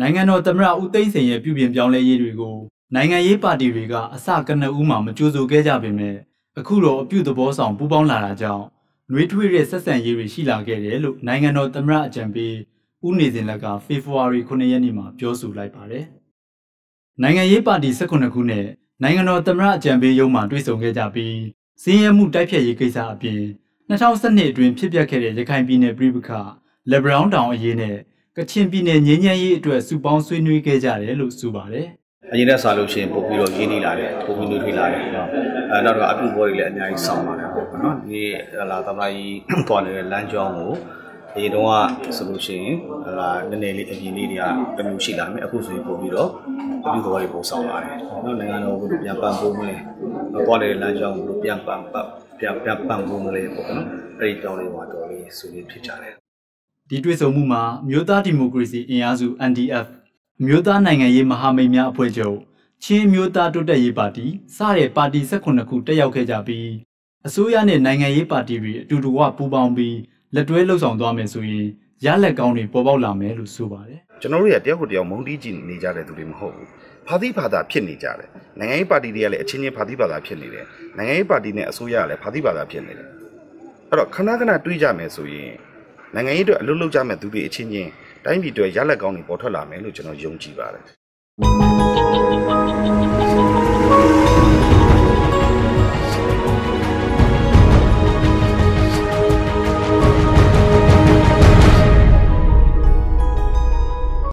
နိုင်ငံတော်သမ္မတဦးသိန်းစိန်ရဲ့ပြုပြင်ပြောင်းလဲရေးတွေကိုနိုင်ငံရေးပါတီတွေကအစကနဦးမှာမကြိုဆိုခဲ့ကြပေမဲ့အခုတော့အပြုသဘောဆောင်ပူးပေါင်းလာတာကြောင့်နှွေးထွေးတဲ့ဆက်ဆံရေးတွေရှိလာခဲ့တယ်လို့နိုင်ငံတော်သမ္မတအကြံပေးဦးနေစဉ်လက်ကဖေဖော်ဝါရီ9ရက်နေ့မှာပြောဆိုလိုက်ပါတယ်။နိုင်ငံရေးပါတီ18ခုနဲ့နိုင်ငံတော်သမ္မတအကြံပေးရုံးမှတွေ့ဆုံခဲ့ကြပြီးစည်းရဲမှုတိုက်ဖြတ်ရေးကိစ္စအပြင်2012အတွင်းဖြစ်ပျက်ခဲ့တဲ့ရခိုင်ပြည်နယ်ပြည်ပခလက်ဘရောင်းတောင်အရေးနဲ့ ကချင်ပြည်နယ်ငြိမ်းချမ်းရေးအတွက်စုပေါင်းဆွေးနွေးခဲ့ကြတယ်လို့ဆိုပါတယ်။အရင်ကစားလို့ရှိရင်ပို့ပြီးတော့ရင်းနှီးလာတယ်ပို့ပြီးနှွေးထွေးလာတယ်နော်။အဲနောက်တော့အပြုဘောတွေလည်းအများကြီးစောင့်ပါတယ်ပေါ့နော်။ဒီလာသမကြီးပေါ်နေတဲ့လမ်းကြောင်းကိုဒီတုန်းကဆိုလို့ရှိရင်ဟလာနည်းနည်းလေးအပြင်လေးတွေကတမျိုးရှိလာမယ်အခုဆိုရင်ပို့ပြီးတော့အပြုဘောတွေပို့ဆောင်လာတယ်။နော်နိုင်ငံတော်ကိုပြန်ပန်ပိုးမလဲ။ပေါ်နေတဲ့လမ်းကြောင်းကိုပြန်ပန်ပတ်ပြန်ပြန်ပန်ပိုးမလဲပေါ့နော်။အဲ့ဒီတောင်းလေးမှာတော်လေးဆိုပြီးဖြစ်ကြတယ် ဒီတွေ့ဆုံမှုမှာမြို့သားဒီမိုကရေစီအင်အားစု NDF မြို့သားနိုင်ငံရေးမဟာမိတ်များအဖွဲ့ချုပ်ချင်းမြို့သားတိုးတက်ရေးပါတီစတဲ့ပါတီ18ခုတက်ရောက်ခဲ့ကြပြီးအစိုးရနဲ့နိုင်ငံရေးပါတီတွေအတူတူဝပူးပေါင်းပြီးလက်တွဲလှုပ်ဆောင်သွားမယ်ဆိုရင်ရလက်ကောင်းတွေပေါ်ပေါက်လာမယ်လို့ဆိုပါတယ်ကျွန်တော်တို့ကတယောက်ကိုတယောက်မုန်းတီးကြည့်နေကြတဲ့သူတွေမဟုတ်ဘူးဖာသီးဖာသာဖြစ်နေကြတယ်နိုင်ငံရေးပါတီတွေကလည်းအချင်းချင်းဖာသီးဖာသာဖြစ်နေတယ်နိုင်ငံရေးပါတီနဲ့အစိုးရကလည်းဖာသီးဖာသာဖြစ်နေတယ်အဲ့တော့ခဏခဏတွေးကြမယ်ဆိုရင် နိုင်ငံရေးအတွက်အလုပ်လုပ်ကြမဲ့သူတွေအချင်းချင်းတိုင်းပြည်အတွက်ရလက်ကောင်းတွေပေါ်ထွက်လာမယ်လို့ကျွန်တော်ယုံကြည်ပါတယ်